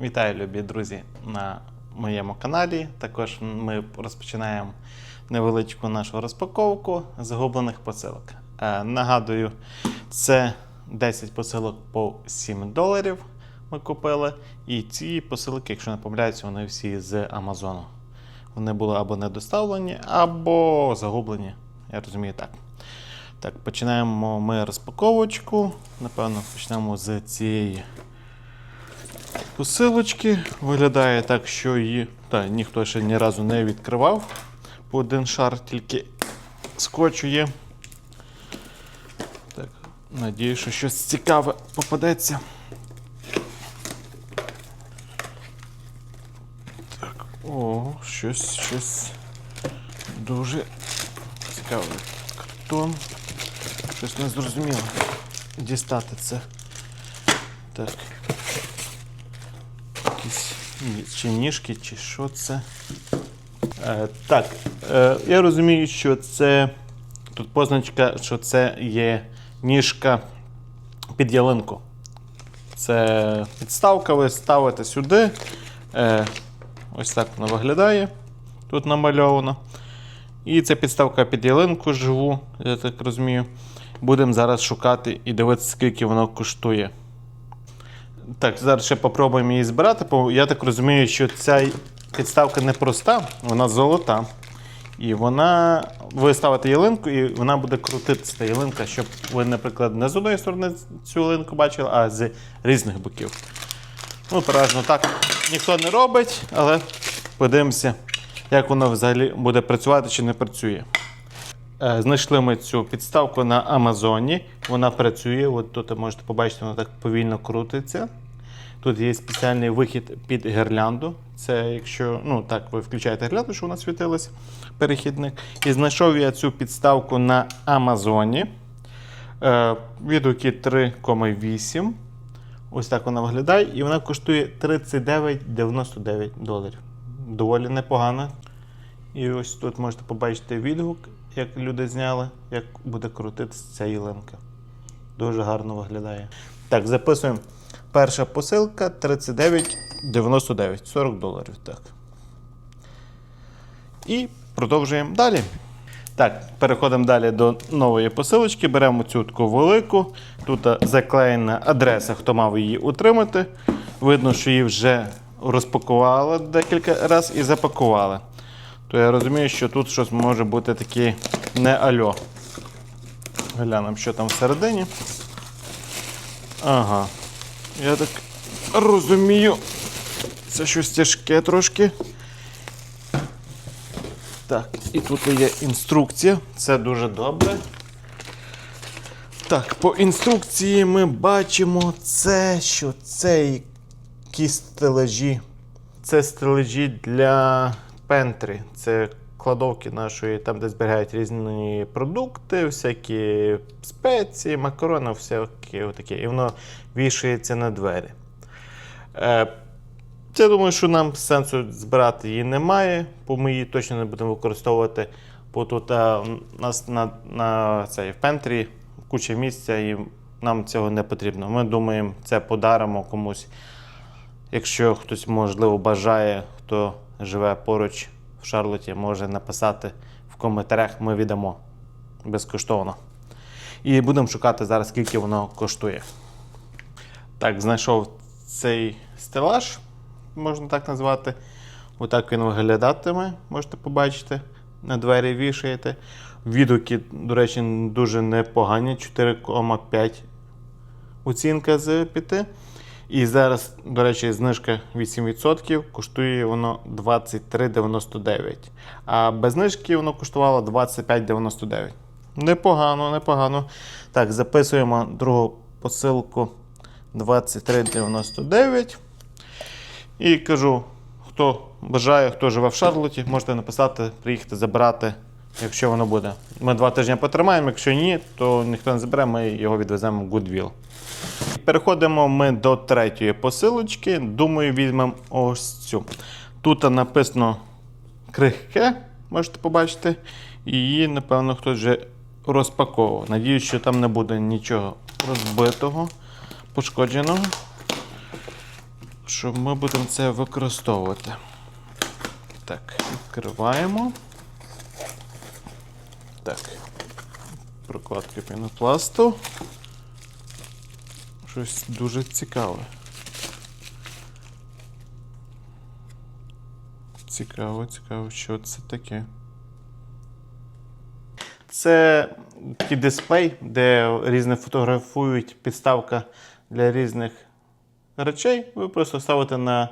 Вітаю, любі друзі, на моєму каналі. Також ми розпочинаємо невеличку нашу розпаковку загублених посилок. Е, нагадую, це 10 посилок по 7 доларів ми купили. І ці посилки, якщо не помиляюся, вони всі з Амазону. Вони були або недоставлені, або загублені. Я розумію так. Так, починаємо ми розпаковочку. Напевно, почнемо з цієї посилочки. Виглядає так, що її та, ніхто ще ні разу не відкривав. По один шар тільки скотчу є. Так, надію, що щось цікаве попадеться. Так, о, щось, щось дуже цікаве. Картон. Щось не зрозуміло. Дістати це. Так. Чи ніжки, чи що це. Е, так, е, я розумію, що це. Тут позначка, що це є ніжка під ялинку. Це підставка, ви ставите сюди. Е, ось так вона виглядає. Тут намальовано. І це підставка під ялинку живу, я так розумію. Будемо зараз шукати і дивитися, скільки воно коштує. Так, зараз ще попробуємо її збирати, бо я так розумію, що ця підставка не проста, вона золота. І вона. Ви ставите ялинку, і вона буде крутитися та ялинка, щоб ви, наприклад, не з одної сторони цю ялинку бачили, а з різних боків. Ну, переважно так ніхто не робить, але подивимося, як воно взагалі буде працювати чи не працює. Е, Знайшли ми цю підставку на Амазоні. Вона працює. От тут можете побачити, вона так повільно крутиться. Тут є спеціальний вихід під гірлянду. Це якщо ну так, ви включаєте гірлянду, щоб вона світилась, перехідник. І знайшов я цю підставку на Амазоні. Е, відгуки 3,8. Ось так вона виглядає. І вона коштує 39,99 доларів. Доволі непогано. І ось тут можете побачити відгук, як люди зняли, як буде крутитися ця ялинка. Дуже гарно виглядає. Так, записуємо. Перша посилка 39,99, 40 доларів. Так. І продовжуємо далі. Так, переходимо далі до нової посилочки. Беремо цю таку велику. Тут заклеєна адреса, хто мав її утримати. Видно, що її вже розпакували декілька разів і запакували. То я розумію, що тут щось може бути таке не альо. Глянемо, що там всередині. Ага. Я так розумію. Це щось тяжке трошки. Так, і тут є інструкція. Це дуже добре. Так, по інструкції ми бачимо це, що це якісь стележі. Це стележі для пентрі. Це кладовки нашої, там, де зберігають різні продукти, всякі спеції, макарони, всякі отаке. І воно вішається на двері. Е, я думаю, що нам сенсу збирати її немає, бо ми її точно не будемо використовувати. Бо тут е, у нас на, на цей, в пентрі куча місця і нам цього не потрібно. Ми думаємо, це подаримо комусь. Якщо хтось, можливо, бажає, хто живе поруч в Шарлоті, може написати в коментарях, ми віддамо безкоштовно. І будемо шукати зараз, скільки воно коштує. Так, знайшов цей стелаж, можна так назвати. Отак він виглядатиме, можете побачити. На двері вішаєте. Відгуки, до речі, дуже непогані. 4,5 оцінка з 5. І зараз, до речі, знижка 8%, коштує воно 23,99. А без знижки воно коштувало 25,99. Непогано, непогано. Так, записуємо другу посилку 23,99. І кажу, хто бажає, хто живе в Шарлоті, можете написати, приїхати забирати, якщо воно буде. Ми два тижні потримаємо, якщо ні, то ніхто не забере, ми його відвеземо в Goodwill. Переходимо ми до третьої посилочки. Думаю, візьмемо ось цю. Тут написано крихке, можете побачити. І її, напевно, хтось вже розпаковував. Надіюсь, що там не буде нічого розбитого, пошкодженого. що ми будемо це використовувати. Так, відкриваємо. Так. Прокладки пінопласту. Щось дуже цікаве. Цікаво, цікаво, що це таке. Це такий дисплей, де різне фотографують підставка для різних речей. Ви просто ставите на,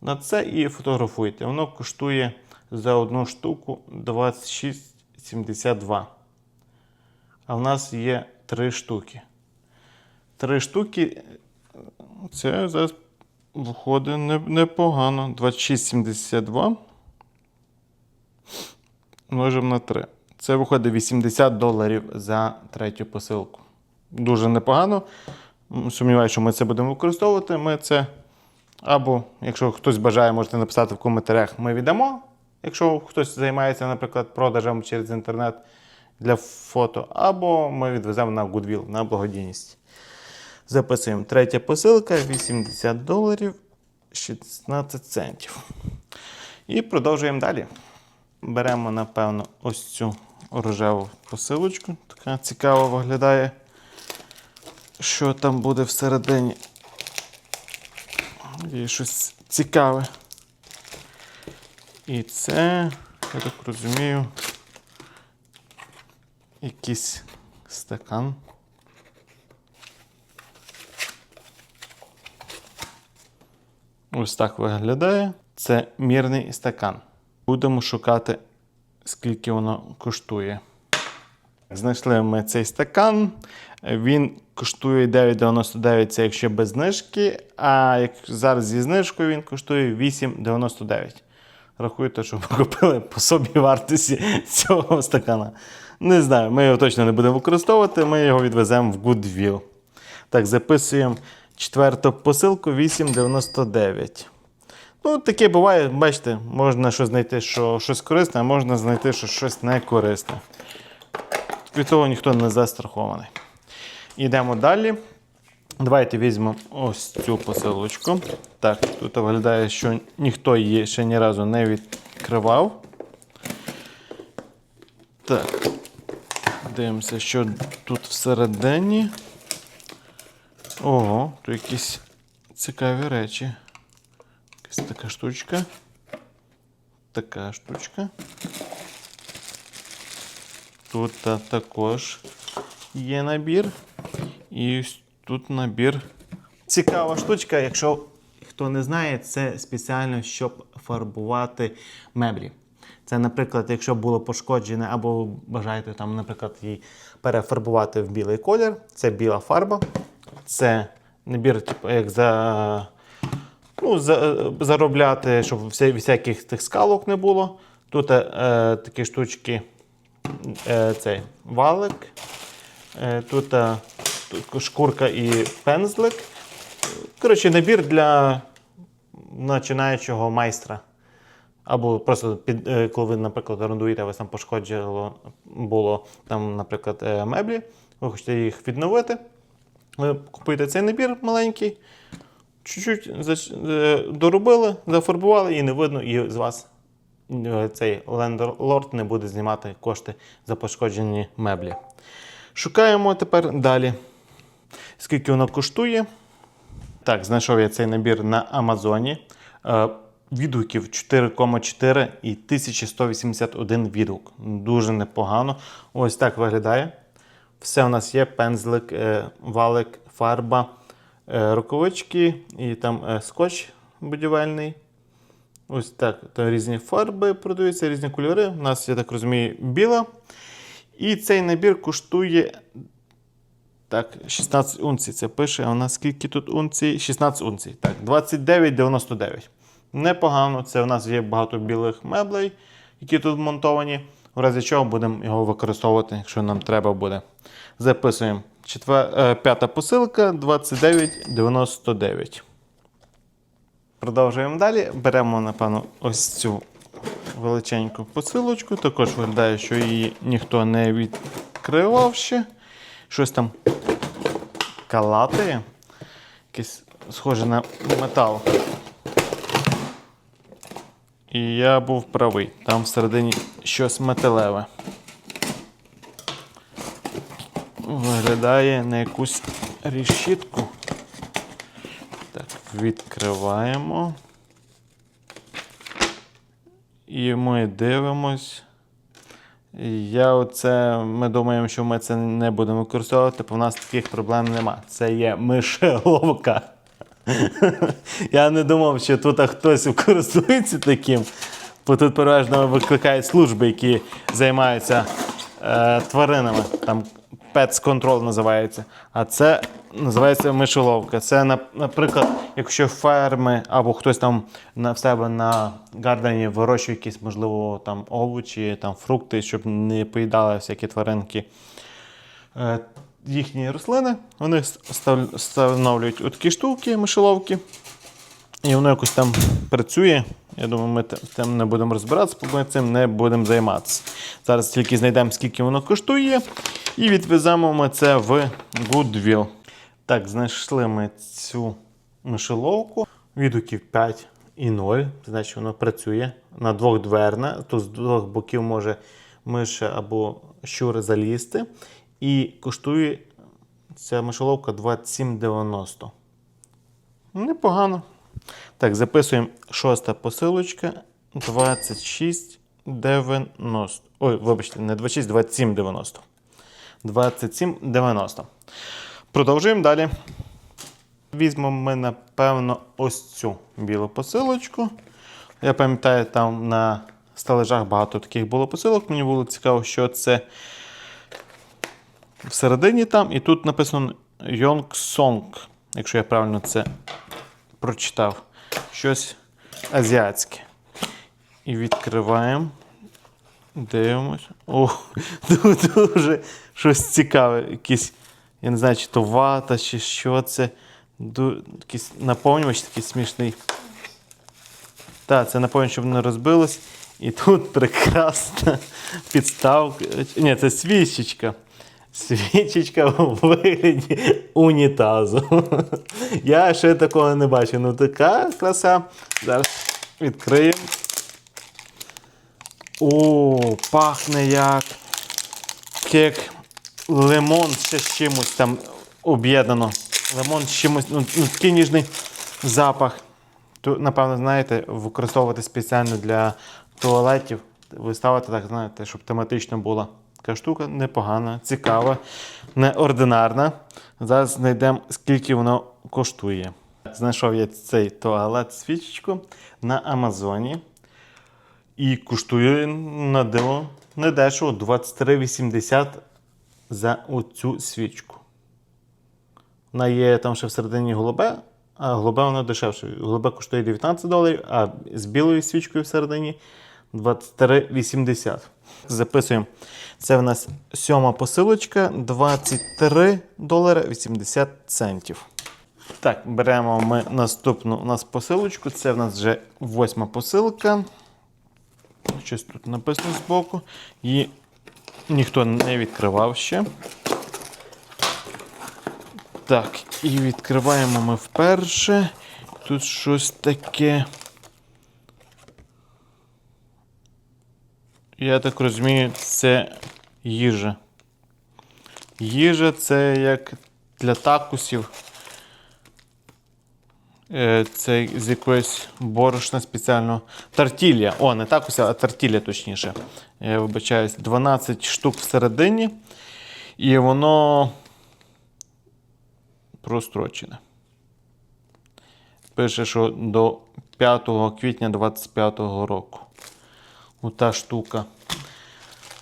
на це і фотографуєте. Воно коштує за одну штуку 26,72. А в нас є три штуки. Три штуки. Це зараз виходить непогано. 26,72. Множимо на 3. Це виходить 80 доларів за третю посилку. Дуже непогано. Сумніваюся, що ми це будемо використовувати. Ми це або, якщо хтось бажає, можете написати в коментарях, ми віддамо. Якщо хтось займається, наприклад, продажем через інтернет для фото, або ми відвеземо на Goodwill, на благодійність. Записуємо третя посилка 80 доларів 16 центів. І продовжуємо далі. Беремо, напевно, ось цю рожеву посилочку. Така цікаво виглядає, що там буде всередині. Є щось цікаве. І це, я так розумію, якийсь стакан. Ось так виглядає. Це мірний стакан. Будемо шукати, скільки воно коштує. Знайшли ми цей стакан. Він коштує 9,99, це якщо без знижки. А як зараз зі знижкою він коштує 8,99. Рахуйте, що ми купили по собі вартості цього стакана. Не знаю, ми його точно не будемо використовувати, ми його відвеземо в Goodwill. Так, записуємо четверту посилку 8,99. Ну, таке буває, бачите, можна щось знайти, що щось корисне, а можна знайти, що щось не корисне. Від того ніхто не застрахований. Йдемо далі. Давайте візьмемо ось цю посилочку. Так, тут виглядає, що ніхто її ще ні разу не відкривав. Так. Дивимося, що тут всередині. Ого, тут якісь цікаві речі. Якась така штучка. Така штучка. Тут також є набір. І ось тут набір. Цікава штучка, якщо хто не знає, це спеціально, щоб фарбувати меблі. Це, наприклад, якщо було пошкоджене, або бажаєте там, наприклад, її перефарбувати в білий колір, це біла фарба. Це набір, типу, як за, ну, за, заробляти, щоб вся- всяких тих скалок не було. Тут е, такі штучки, е, цей валик. Е, тут, е, шкурка і пензлик. Коротше, набір для починаючого майстра. Або просто під, е, коли ви, наприклад, орендуєте, вас там пошкоджено було там, наприклад, е, меблі, ви хочете їх відновити. Купуєте цей набір маленький, чуть-чуть е, доробили, зафарбували і не видно, і з вас е, цей лендлорд не буде знімати кошти за пошкоджені меблі. Шукаємо тепер далі. Скільки воно коштує? Так, знайшов я цей набір на Амазоні. Е, Відгуків 4,4 і 1181 відгук. Дуже непогано. Ось так виглядає. Все у нас є: пензлик, е, валик, фарба, е, рукавички і там е, скотч будівельний. Ось так. Там різні фарби продаються, різні кольори. У нас, я так розумію, біла. І цей набір коштує. Так, 16 унцій це пише. А у нас скільки тут унцій? 16 унцій. Так, 29,99. Непогано. Це у нас є багато білих меблей, які тут монтовані. В разі чого будемо його використовувати, якщо нам треба буде. Записуємо. Четвер... е, П'ята посилка 29,99. Продовжуємо далі. Беремо, напевно, ось цю величеньку посилочку. Також виглядає, що її ніхто не відкривав ще. Щось там калатає. Якесь схоже на метал. І я був правий. Там всередині щось металеве. Виглядає на якусь решітку. Так, відкриваємо. І ми дивимось. Я оце, ми думаємо, що ми це не будемо використовувати, бо в нас таких проблем нема. Це є мишеловка. Я не думав, що тут хтось користується таким, бо тут переважно викликають служби, які займаються е, тваринами. Там Pets Control називається. А це називається мишоловка. Це, наприклад, якщо ферми або хтось там на в себе на гардені вирощує якісь, можливо, там овочі, там фрукти, щоб не поїдали всякі тваринки. Їхні рослини, вони встановлюють такі штуки, мишоловки. І воно якось там працює. Я думаю, ми тим не будемо розбиратися, ми цим не будемо займатися. Зараз тільки знайдемо, скільки воно коштує, і відвеземо ми це в Goodwill. Так, знайшли ми цю мишеловку. Відгуків 5 і 0. Це значить, воно працює на двох дверне. То з двох боків може миша або щури залізти. І коштує ця мишоловка 27,90. Непогано. Так, записуємо шоста посилочка 26,90. Ой, вибачте, не 26, 27,90. 27,90. Продовжуємо далі. Візьмемо ми, напевно, ось цю білу посилочку. Я пам'ятаю, там на стележах багато таких було посилок. Мені було цікаво, що це всередині там. І тут написано Yongсong, якщо я правильно це прочитав. Щось азіатське. І відкриваємо. Дивимось. О, тут дуже щось цікаве. Якісь, я не знаю, чи то вата, чи що це. Ду- Якийсь наповнювач такий смішний. Так, це наповнювач, щоб не розбилось. І тут прекрасна підставка. Ні, це свічечка. Свічечка у вигляді унітазу. Я ще такого не бачив. Ну така краса. Зараз відкриємо. О, пахне як. Як лимон ще з чимось там об'єднано. Лимон з чимось, ну, ну такий ніжний запах. То, напевно, знаєте, використовувати спеціально для туалетів. Ви ставите так, знаєте, щоб тематично була. Така штука непогана, цікава, неординарна. Зараз знайдемо, скільки воно коштує. Знайшов я цей туалет свічечку на Амазоні. І коштує на диво недешево 23,80 за оцю свічку. Вона є там ще всередині голубе, а голубе воно дешевше. Голубе коштує 19 доларів, а з білою свічкою всередині 23,80. Записуємо. Це в нас сьома посилочка 23 долари 80 центів. Так, беремо ми наступну у нас посилочку. Це в нас вже восьма посилка. Щось тут написано збоку. Її ніхто не відкривав ще. Так, і відкриваємо ми вперше. Тут щось таке. Я так розумію, це їжа. Їжа це як для такусів. Е, Це з якоїсь борошна спеціального. Тартілля. О, не такуся, а тартілля точніше. Я вибачаюсь, 12 штук всередині. І воно прострочене. Пише, що до 5 квітня 2025 року. Ота штука.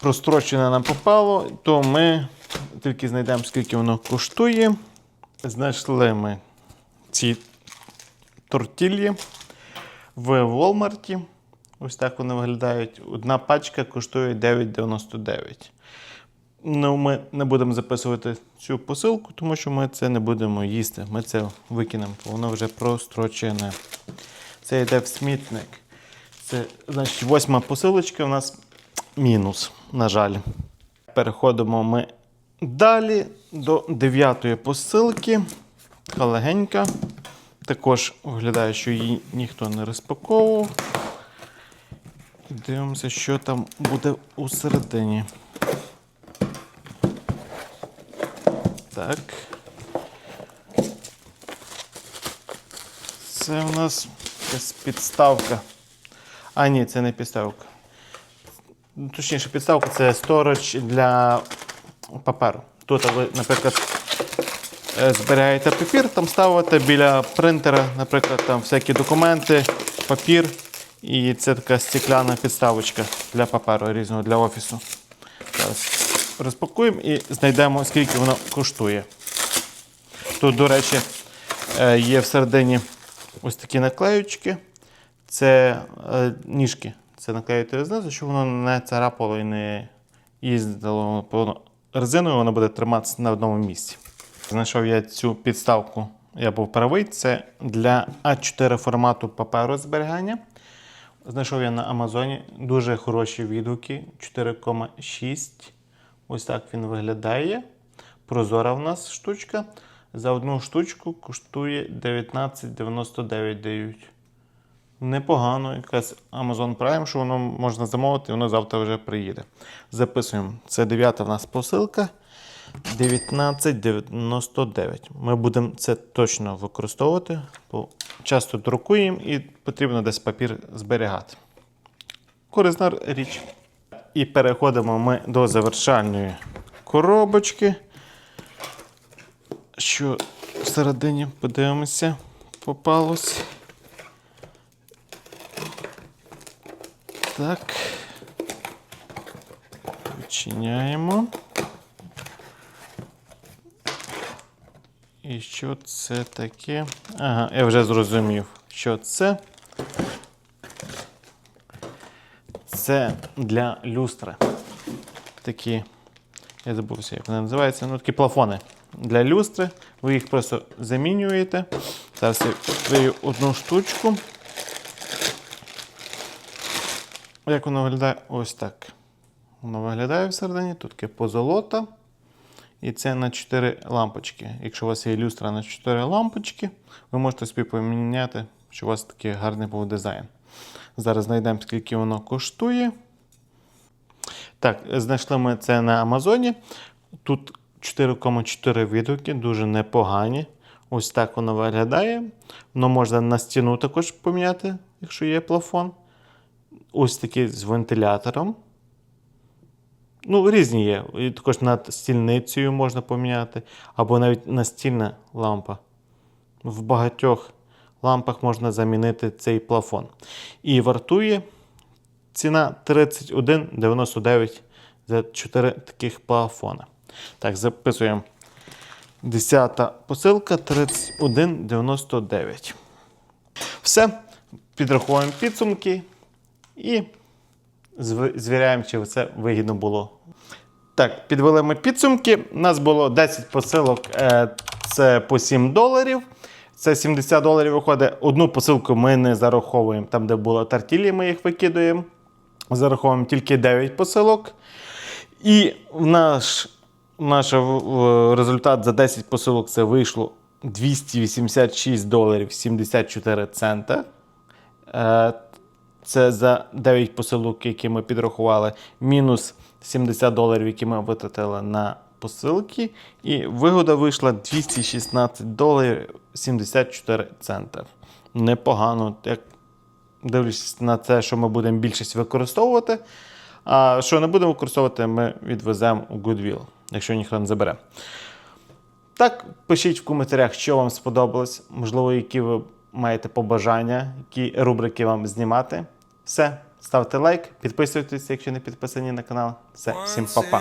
Прострочене нам попало, то ми тільки знайдемо, скільки воно коштує. Знайшли ми ці тортіллі в Walmart. Ось так вони виглядають. Одна пачка коштує 9,99. Ну, ми не будемо записувати цю посилку, тому що ми це не будемо їсти. Ми це викинемо, бо воно вже прострочене. Це йде в смітник. Це, значить, восьма посилочка у нас мінус, на жаль. Переходимо ми далі до дев'ятої посилки. Така легенька. Також виглядає, що її ніхто не розпаковував. Дивимося, що там буде усередині. Так. Це у нас якась підставка. А, ні, це не підставка. Ну, Точніше, підставка це сторож для паперу. Тут ви, наприклад, е, зберігаєте папір, там ставите біля принтера, наприклад, там всякі документи, папір. І це така стекляна підставочка для паперу різного для офісу. Зараз розпакуємо і знайдемо, скільки воно коштує. Тут, до речі, е, є всередині ось такі наклеючки. Це е, ніжки. Це наклеїти знизу, щоб воно не царапало і не їздило по резиною, воно буде триматися на одному місці. Знайшов я цю підставку, я був правий. Це для А4 формату паперу зберігання. Знайшов я на Амазоні дуже хороші відгуки 4,6. Ось так він виглядає. Прозора в нас штучка. За одну штучку коштує 19,99 дають. Непогано, якась Amazon Prime, що воно можна замовити, воно завтра вже приїде. Записуємо. Це дев'ята в нас посилка. 19,99. Ми будемо це точно використовувати, бо часто друкуємо і потрібно десь папір зберігати. Корисна річ. І переходимо ми до завершальної коробочки. Що всередині подивимося, попалось. Так. Відчиняємо. І що це таке? Ага, я вже зрозумів, що це. Це для люстри. Такі, я забувся, як вони називаються. Ну, такі плафони для люстри. Ви їх просто замінюєте. Зараз я відкрию одну штучку. Як воно виглядає? Ось так. Воно виглядає всередині. Тут таке позолота. І це на 4 лампочки. Якщо у вас є люстра на 4 лампочки, ви можете собі поміняти, що у вас такий гарний був дизайн. Зараз знайдемо, скільки воно коштує. Так, знайшли ми це на Амазоні. Тут 4,4 відгуки, дуже непогані. Ось так воно виглядає. Воно можна на стіну також поміняти, якщо є плафон. Ось такий з вентилятором. Ну, різні є. І також над стільницею можна поміняти, або навіть настільна лампа. В багатьох лампах можна замінити цей плафон. І вартує ціна 31,99 за 4 таких плафона. Так, записуємо. Десята посилка 31,99. Все. Підраховуємо підсумки і звіряємо, чи це вигідно було. Так, підвели ми підсумки. У нас було 10 посилок, е, це по 7 доларів. Це 70 доларів виходить. Одну посилку ми не зараховуємо. Там, де було тартілі, ми їх викидуємо. Зараховуємо тільки 9 посилок. І наш, наш в- результат за 10 посилок це вийшло 286 доларів 74 цента. Це за 9 посилок, які ми підрахували, мінус 70 доларів, які ми витратили на посилки. І вигода вийшла 216 доларів 74 цента. Непогано, як дивлячись на те, що ми будемо більшість використовувати. А що не будемо використовувати, ми відвеземо у Goodwill, якщо ніхто не забере. Так, пишіть в коментарях, що вам сподобалось, можливо, які ви маєте побажання, які рубрики вам знімати. Все, ставте лайк, підписуйтесь, якщо не підписані на канал. Все, всім па-па.